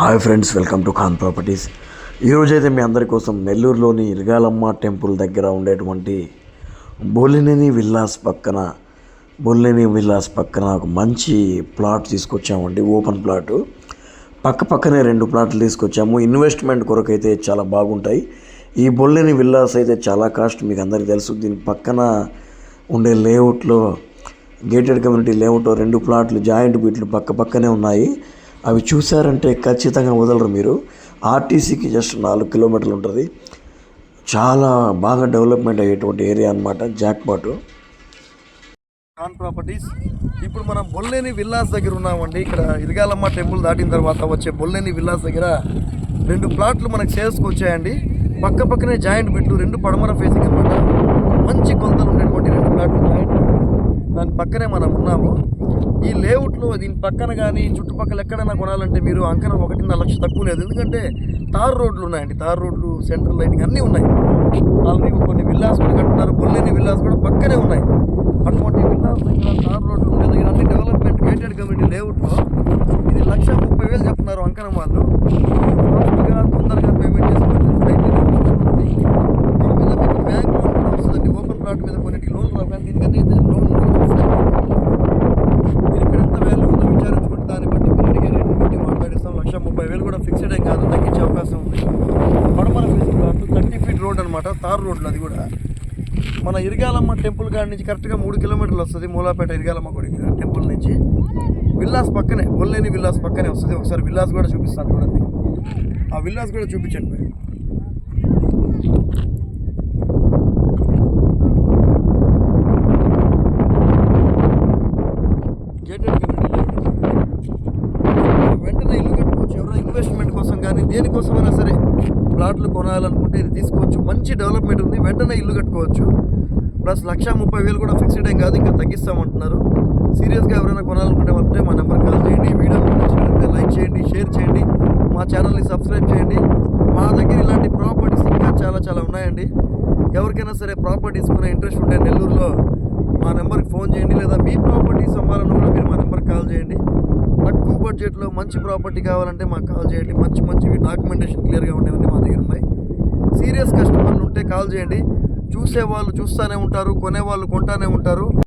Hi friends welcome to Khan properties ఈరోజు అయితే మీ అందరి కోసం నెల్లూరులోని ఇరగాలమ్మ టెంపుల్ దగ్గర ఉండేటువంటి బోలినేని విల్లాస్ పక్కన బోలినేని విల్లాస్ పక్కన ఒక మంచి ప్లాట్ తీసుకొచ్చామండి ఓపెన్ ప్లాట్. పక్క పక్కనే రెండు ప్లాట్లు తీసుకొచ్చాము. ఇన్వెస్ట్మెంట్ కొరకు అయితే చాలా బాగుంటాయి. ఈ బొల్లిని విల్లాస్ అయితే చాలా కాస్ట్ మీకు అందరికీ తెలుసు. దీని పక్కన ఉండే లేఅవుట్లో గేటెడ్ కమ్యూనిటీ లేఅవుట్లో రెండు ప్లాట్లు జాయింట్ బీట్లు పక్క పక్కనే ఉన్నాయి. అవి చూసారంటే ఖచ్చితంగా వదలరు మీరు. ఆర్టీసీకి జస్ట్ నాలుగు కిలోమీటర్లు ఉంటుంది. చాలా బాగా డెవలప్మెంట్ అయ్యేటువంటి ఏరియా అనమాట జాక్పాటు. ఖాన్ ప్రాపర్టీస్ ఇప్పుడు మనం బొల్లేని విల్లాస్ దగ్గర ఉన్నామండి. ఇక్కడ ఇదిగాలమ్మ టెంపుల్ దాటిన తర్వాత వచ్చే బొల్లేని విల్లాస్ దగ్గర రెండు ప్లాట్లు మనకు సేల్స్కి వచ్చాయండి పక్క పక్కనే జాయింట్ బిట్లు రెండు పడమర ఫేసింగ్ అనమాట మంచి కొలతలు ఉండేటువంటి రెండు ప్లాట్లు జాయింట్. దాని పక్కనే మనం ఉన్నాము. ఈ లేఅవుట్లో దీని పక్కన కానీ చుట్టుపక్కల ఎక్కడైనా కొనాలంటే మీరు అంకణం ఒకటిన్నర లక్ష తక్కువ లేదు. ఎందుకంటే తార్ రోడ్లు ఉన్నాయండి. తార్ రోడ్లు సెంట్రల్ లైటింగ్ అన్నీ ఉన్నాయి. ఆల్రెడీ కొన్ని విల్లాస్ కూడా కట్టున్నారు. బొల్లేని విల్లాస్ కూడా పక్కనే ఉన్నాయి. అటువంటి విల్లాస్ దగ్గర తార్ రోడ్లు ఉండే దగ్గర అన్ని డెవలప్మెంట్ గేటెడ్ కమిటీ లేఅవుట్లో ఇది లక్ష ముప్పై వేలు చెప్తున్నారు అంకణం వాళ్ళు. లక్ష ముప్పై వేలు కూడా ఫిక్స్డ్ ఏం కాదు. తగ్గించే అవకాశం ఉంది. పడమర facing plot thirty feet road అనమాట తార్ రోడ్లు అది కూడా. మన ఇరిగాలమ్మ టెంపుల్ కాడి నుంచి కరెక్ట్గా మూడు కిలోమీటర్లు వస్తుంది మూలాపేట ఇరిగాలమ్మ గుడి టెంపుల్ నుంచి. విల్లాస్ పక్కనే ఒల్లేని విల్లాస్ పక్కనే వస్తుంది. ఒకసారి విల్లాస్ కూడా చూపిస్తాను చూడండి. ఆ విల్లాస్ కూడా చూపించండి మీరు. వెంటనే ఇల్లు కట్టుకోవచ్చు ఎవరైనా ఇన్వెస్ట్మెంట్ కోసం కానీ దేనికోసమైనా సరే ప్లాట్లు కొనాలనుకుంటే ఇది తీసుకోవచ్చు. మంచి డెవలప్మెంట్ ఉంది. వెంటనే ఇల్లు కట్టుకోవచ్చు. ప్లస్ లక్ష ముప్పై వేలు కూడా ఫిక్స్డ్ ఏం కాదు. ఇంకా తగ్గిస్తామంటున్నారు. సీరియస్గా ఎవరైనా కొనాలనుకుంటే మాత్రమే మా నెంబర్ కాల్ చేయండి. వీడియో నచ్చినట్లయితే లైక్ చేయండి షేర్ చేయండి. మా ఛానల్ని సబ్స్క్రైబ్ చేయండి. మా దగ్గర ఇలాంటి ప్రాపర్టీస్ ఇంకా చాలా చాలా ఉన్నాయండి. ఎవరికైనా సరే ప్రాపర్టీస్ కొనే ఇంట్రెస్ట్ ఉంటే నెల్లూరులో మా నెంబర్కి ఫోన్ చేయండి. లేదా మీ ప్రాపర్టీస్ అమ్మాలన్నా కూడా మీరు మా నెంబర్కి కాల్ చేయండి. బడ్జెట్లో మంచి ప్రాపర్టీ కావాలంటే మాకు కాల్ చేయండి. మంచి మంచివి డాక్యుమెంటేషన్ క్లియర్గా ఉండేవన్నీ మా దగ్గర ఉన్నాయి. సీరియస్ కస్టమర్లు ఉంటే కాల్ చేయండి. చూసేవాళ్ళు చూస్తూనే ఉంటారు కొనేవాళ్ళు కొంటానే ఉంటారు.